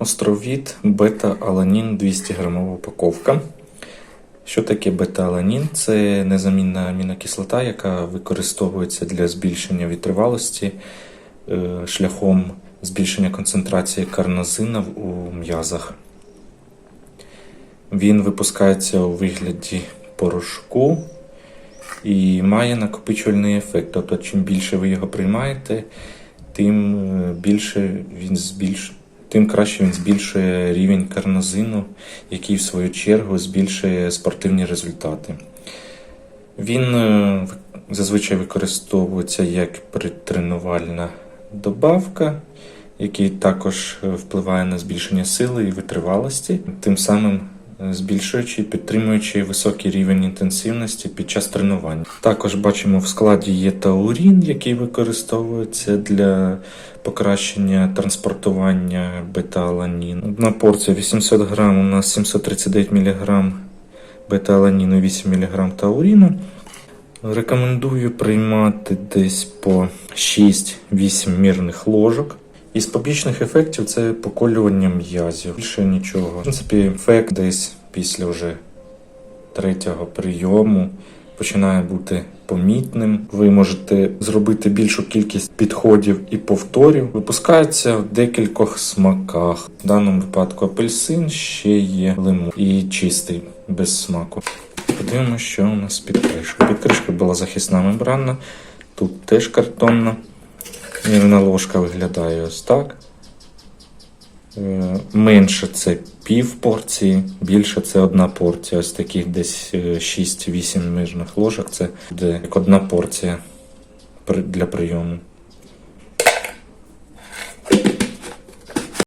Островід бета-аланін 200 грамова упаковка. Що таке бета-аланін? Це незамінна амінокислота, яка використовується для збільшення витривалості е, шляхом збільшення концентрації карнозина у м'язах. Він випускається у вигляді порошку і має накопичувальний ефект. Тобто, чим більше ви його приймаєте, тим е, більше він збільш... тим краще він збільшує рівень карнозину, який в свою чергу збільшує спортивні результати. Він е, зазвичай використовується як притренувальна добавка, який також е, впливає на збільшення сили і витривалості, тим самим збільшуючи і підтримуючи високий рівень інтенсивності під час тренувань. Також бачимо в складі є таурін, який використовується для покращення транспортування бета-аланіну. Одна порція 800 грам, у нас 739 мг бета-аланіну 8 мг тауріну. Рекомендую приймати десь по 6-8 мірних ложок. Із побічних ефектів це поколювання м'язів. Більше нічого. В принципі, ефект десь після вже третього прийому починає бути помітним. Ви можете зробити більшу кількість підходів і повторів. Випускається в декількох смаках. В даному випадку апельсин, ще є лимон і чистий без смаку. Подивимося, що у нас під кришкою. Під кришкою була захисна мембрана, тут теж картонна. Мірна ложка виглядає ось так. Е, Менше це пів порції, більше це одна порція. Ось таких десь е, 6-8 мижних ложок. Це буде як одна порція для прийому.